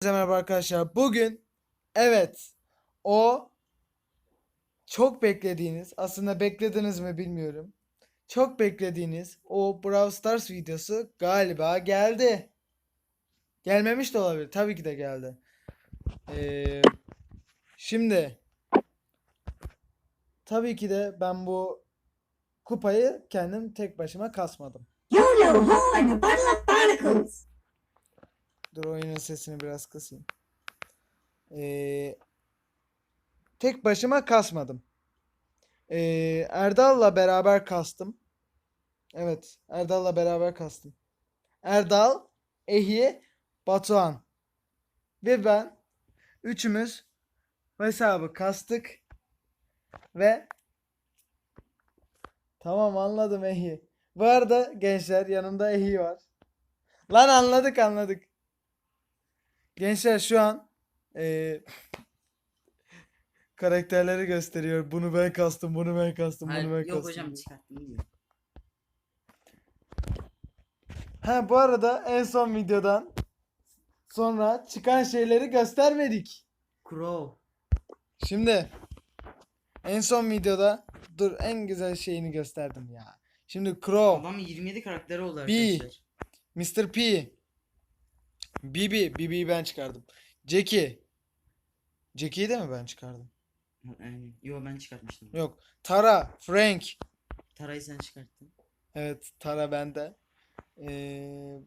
Herkese merhaba arkadaşlar. Bugün evet o çok beklediğiniz aslında beklediniz mi bilmiyorum. Çok beklediğiniz o Brawl Stars videosu galiba geldi. Gelmemiş de olabilir. Tabii ki de geldi. Ee, şimdi tabii ki de ben bu kupayı kendim tek başıma kasmadım. YOLO Ho and a bottle of barnacles. Dur oyunun sesini biraz kısayım. Ee, tek başıma kasmadım. Ee, Erdal'la beraber kastım. Evet, Erdal'la beraber kastım. Erdal, Ehi, Batuhan ve ben üçümüz hesabı kastık ve tamam anladım Ehi. Bu arada gençler yanımda Ehi var. Lan anladık anladık. Gençler şu an eee, karakterleri gösteriyor. Bunu ben kastım, bunu ben kastım, Hayır, bunu ben yok kastım. hocam çıkarttım diyor. Ha bu arada en son videodan sonra çıkan şeyleri göstermedik. Crow. Şimdi en son videoda dur en güzel şeyini gösterdim ya. Şimdi Crow, Adam 27 karakteri oldu Bir. arkadaşlar. Mr. P, Bibi, Bibi'yi ben çıkardım. Jackie. Jackie'yi de mi ben çıkardım? Aynen. Yo ben çıkartmıştım. Yok. Tara, Frank. Tarayı sen çıkarttın. Evet, Tara bende. Ee,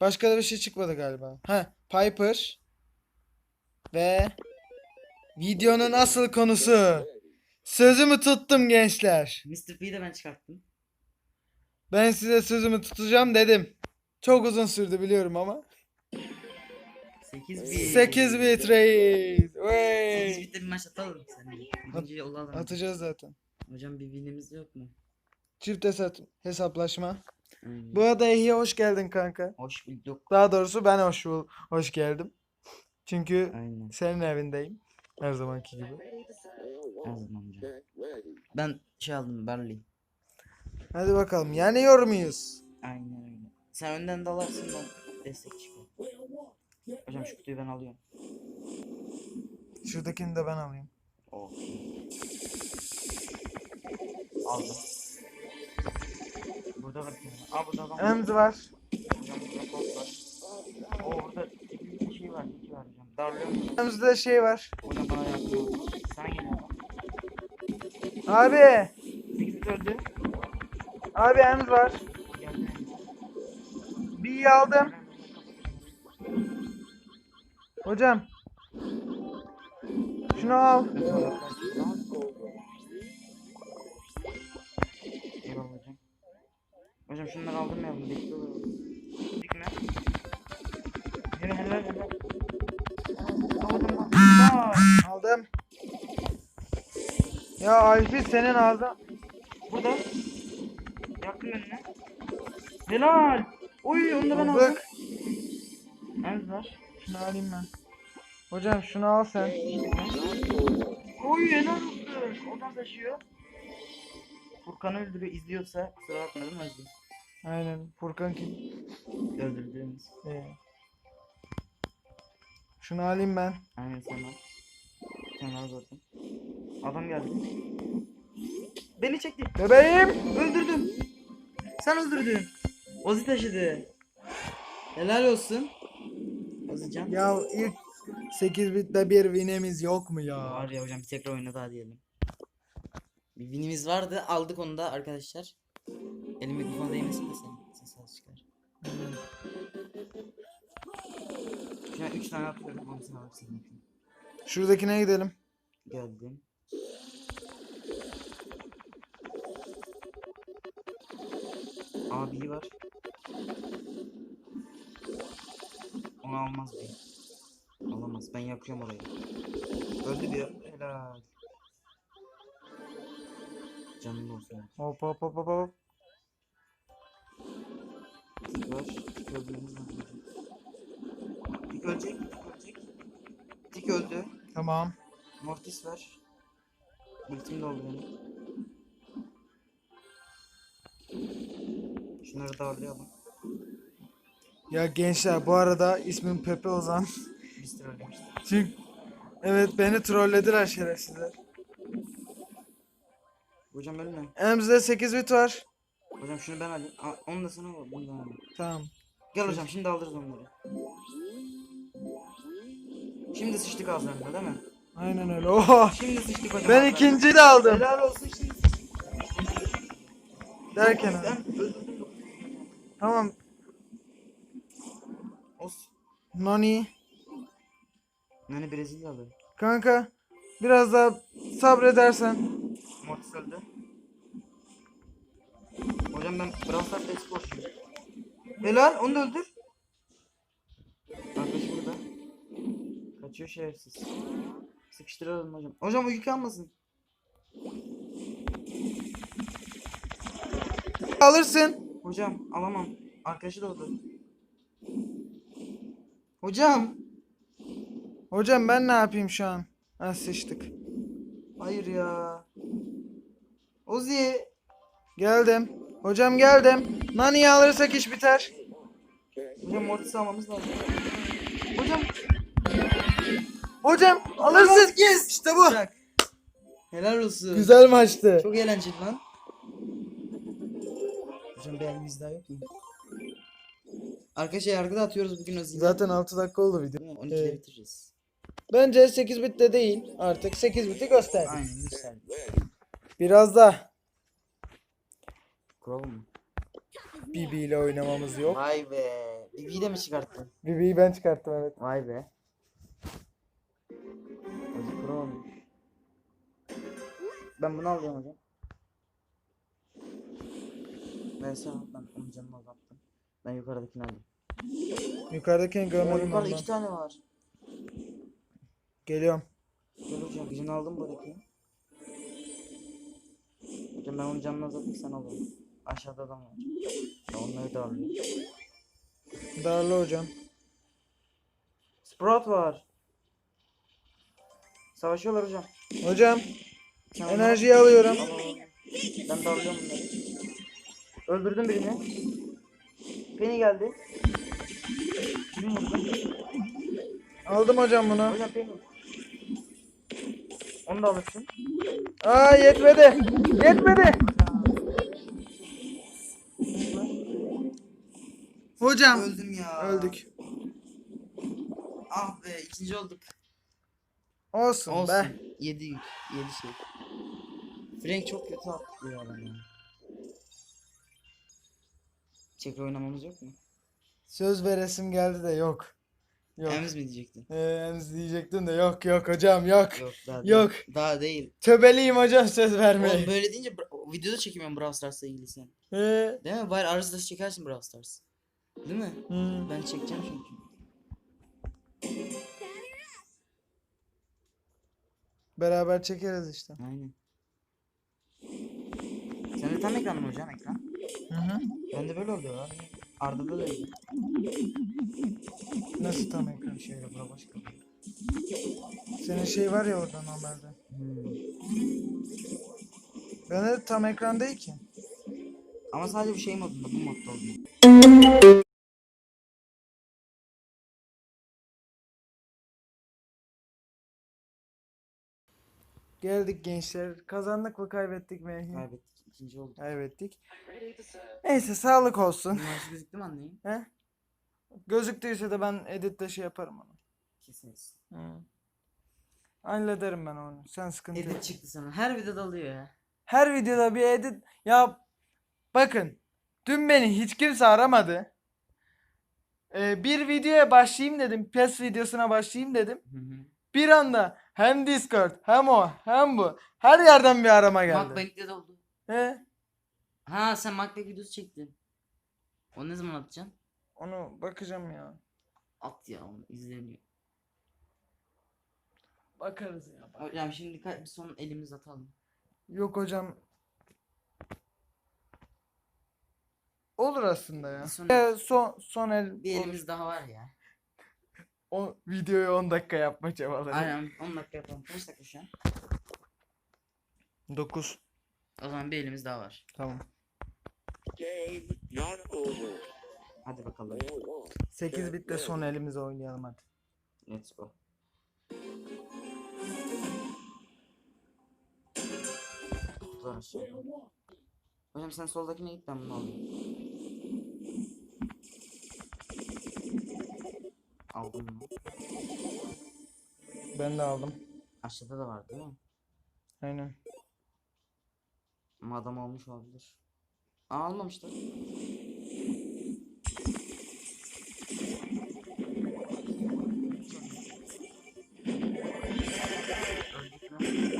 başka da bir şey çıkmadı galiba. Ha, Piper ve videonun asıl konusu. Sözümü tuttum gençler. Mr. P'yi de ben çıkarttım. Ben size sözümü tutacağım dedim. Çok uzun sürdü biliyorum ama. 8 bit. 8 bit reis. 8 Wey. bitte bir maç atalım seninle. Birinci olalım. Atacağız zaten. Hocam bir winimiz yok mu? Çift hesap hesaplaşma. Aynen. Bu arada Ehi'ye hoş geldin kanka. Hoş bulduk. Daha doğrusu ben hoş bul- hoş geldim. Çünkü Aynen. senin evindeyim. Her zamanki gibi. Her zaman hocam. Ben şey aldım Barley. Hadi bakalım. Yanıyor muyuz? Aynen öyle. Sen önden dalarsın ben destek çıkıyorum. Hocam şu kutuyu ben alıyorum. Şuradakini de ben alayım. Oh. Aldım. Burada var bir tane. Aa burada adam var. Ems var. Hocam burada kod var. Oo burada bir şey var, bir şey var hocam. Darlıyorum. bunu. Ems'de şey var. Hocam bana yapıyor. Sana geliyor. Abi. 8 öldü. Abi Ems var. Geldi. Bir iyi aldım. Hocam. Şunu al. Eyvallah hocam. Hocam şunları aldırmayalım. Bekliyorlar. Dikme. Helal helal helal. Aldım! Aldım. Ya Alfi senin ağzın. Burada. Yaktım önüne. Helal. Oy onu da ben aldım. Emz var. Şunu alayım ben. Hocam şunu al sen. Oy helal olsun. Oradan taşıyor. Furkan'ı öldürüyor. izliyorsa kusura bakma değil mi Aziz? Aynen. Furkan kim? Öldürdüğümüz. Ee. Şunu alayım ben. Aynen sana. Sen al zaten. Adam geldi. Beni çekti. Bebeğim. Öldürdüm. Sen öldürdün. Ozi taşıdı. Helal olsun. Ozican. Ya ilk 8 bitte bir win'imiz yok mu ya? Var ya hocam bir tekrar oyna daha diyelim. Bir winimiz vardı aldık onu da arkadaşlar. Elim mikrofona değmesin de senin ses az çıkar. Şu an 3 tane sen alırsın. Şuradakine gidelim. Geldim. Abi var. Onu almaz bir. Alamaz. Ben yakıyorum orayı. Öldü bir. Helal. Canın olsun. Hop hop hop hop hop. Var. Lazım. Tik ölecek. Tik ölecek. Tik öldü. Tamam. Mortis var. Ultim de oldu benim. Şunları darlayalım. Ya gençler bu arada ismim Pepe Ozan. Biz trollemiştik. Çünkü evet beni trollediler şerefsizler. Hocam ölme. Elimizde 8 bit var. Hocam şunu ben alayım. Aa, onu da sana al. Bunu da alayım. Tamam. Gel hocam şimdi aldırız onları. Şimdi sıçtık ağızlarında değil mi? Aynen öyle. Oha. Şimdi sıçtık hocam. Ben ağızlarına. ikinci de aldım. Helal olsun şimdi sıçtık. Derken. Ben öldürdüm. Tamam. Os. Nani. Yani Brezilyalı. Kanka biraz daha sabredersen. Mortis öldü. Hocam ben Brawl Stars'ta esporcuyum. Helal onu da öldür. Arkadaşı burada. Kaçıyor şerefsiz. Sıkıştıralım hocam. Hocam o yükü almasın. Alırsın. Hocam alamam. Arkadaşı da oldu. Hocam. Hocam ben ne yapayım şu an? Ha sıçtık. Hayır ya. Ozi. Geldim. Hocam geldim. Nani'yi alırsak iş biter. Hocam Mortis'i almamız lazım. Hocam. Hocam alırsın. İşte bu. Bırak. Helal olsun. Güzel maçtı. Çok eğlenceli lan. Hocam bir elimiz daha yok mu? Arkadaşlar yargıda atıyoruz bugün Ozi'yi. Zaten 6 dakika oldu video. Değil mi? 12'de Evet. bitiririz. Bence 8 bit de değil. Artık 8 biti göster. Aynen güzel. Biraz da Kuralım mı? Bibi ile oynamamız yok. Vay be. Bibi'yi de mi çıkarttın? Bibi'yi ben çıkarttım evet. Vay be. Ozi pro olmuş. Ben bunu alıyorum hocam. Ben sana ben onun canını azalttım. Ben yukarıdakini alayım. Yukarıdakini Oo, görmedim yukarıda iki tane var. Geliyorum. Gel hocam birini aldım buradaki. Hocam ben onun canını azalttım sen al onu. Aşağıda adam var. Ya onları da alayım. Darlı hocam. Sprout var. Savaşıyorlar hocam. Hocam Sen enerjiyi alıyorum. Al, al, al. Ben de alıyorum bunları. Öldürdüm birini. Penny geldi. Aldım hocam bunu. Hocam Penny. Onu da alırsın. Aa yetmedi. Yetmedi. Hocam. Öldüm ya. Öldük. Ah be ikinci olduk. Olsun, Olsun. be. 7 yük. 7 şey. Frank çok kötü atlıyor adam ya. Çek oynamamız yok mu? Söz veresim geldi de yok. Yok. Emiz mi diyecektin? Ee, Ems diyecektim de yok yok hocam yok. Yok daha Yok. Değil. Daha değil. Töbeliyim hocam söz Oğlum vermeye. böyle deyince videoda çekemiyorum Brawl Stars'la ilgili sen. Ee, Değil mi? Bari arası da çekersin Brawl Stars. Değil mi? hmm. Ben çekeceğim çünkü. Beraber çekeriz işte. Aynen. Sende tam ekran mı hocam ekran? Hı hı. Bende böyle oluyor abi. Arda'da da öyle. Nasıl tam ekran? Şöyle bura kalıyor. Senin şey var ya orada normalde. Hmm. Bende tam ekran değil ki. Ama sadece bu şey modunda bu modda oluyor. Geldik gençler. Kazandık mı kaybettik mi? Kaybettik. İkinci oldu. Kaybettik. Neyse sağlık olsun. Numarası gözüktü mü anlayayım? He? Gözüktüyse de ben editte şey yaparım onu. Keseriz. Hı. Hallederim ben onu. Sen sıkıntı yok. Edit çıktı sana. Her videoda alıyor ya. Her videoda bir edit ya bakın dün beni hiç kimse aramadı. Ee, bir videoya başlayayım dedim. PES videosuna başlayayım dedim. Hı hı. Bir anda hem Discord hem o hem bu her yerden bir arama geldi. Macbank'te de oldu. He? Ha sen Macbank videosu çektin. Onu ne zaman atacaksın? Onu bakacağım ya. At ya onu izleniyor. Bakarız ya. bak- Hocam şimdi ka- bir son elimiz atalım. Yok hocam. Olur aslında ya. Son- Ee, son son el Bir elimiz daha var ya. o videoyu 10 dakika yapma çabaları. Aynen 10 dakika yapalım. Kaç dakika şu an? 9. O zaman bir elimiz daha var. Tamam. Game not over. Hadi bakalım. 8 bitle son elimize oynayalım hadi. Let's go. Kutular aşağı. Hocam sen soldakine git ben bunu alayım. Aldın mı? Ben de aldım. Aşağıda da vardı değil mi? Aynen. Ama adam almış olabilir. Aa mü?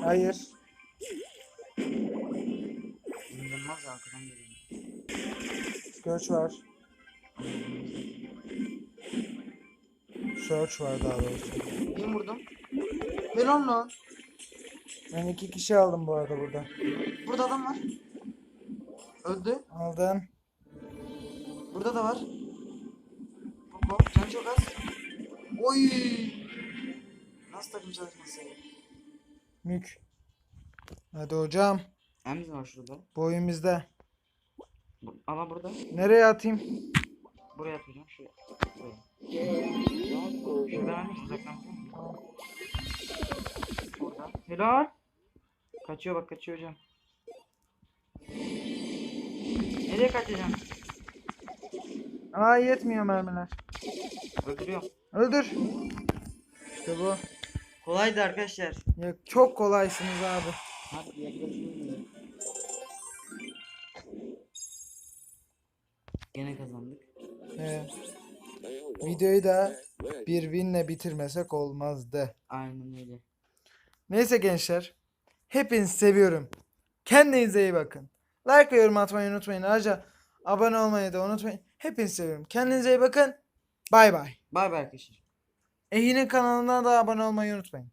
Hayır. Ya, arkadan geliyor. Search var. Search var daha doğrusu. Bir vurdum. Helal lan. Ben iki kişi aldım bu arada burada. Burada adam var. Öldü. Aldın. Burada da var. Koko. Can çok az. Oy. Nasıl takım çalışması? Mük. Hadi hocam. Emz var şurada. Bu oyun bizde. Ama burada. Nereye atayım? Buraya atacağım. Şuraya. Şuradan hani uzaklanacağım. Burada. Helal. Kaçıyor bak kaçıyor hocam. Nereye kaçacağım? Aa yetmiyor mermiler. Öldürüyorum. Öldür. İşte bu. Kolaydı arkadaşlar. Ya çok kolaysınız abi. Gene kazandık. Ee, videoyu da bir winle bitirmesek olmazdı. Aynen öyle. Neyse gençler. Hepinizi seviyorum. Kendinize iyi bakın. Like ve yorum atmayı unutmayın. Ayrıca abone olmayı da unutmayın. Hepinizi seviyorum. Kendinize iyi bakın. Bay bay. Bay bay arkadaşlar. Ehi'nin kanalına da abone olmayı unutmayın.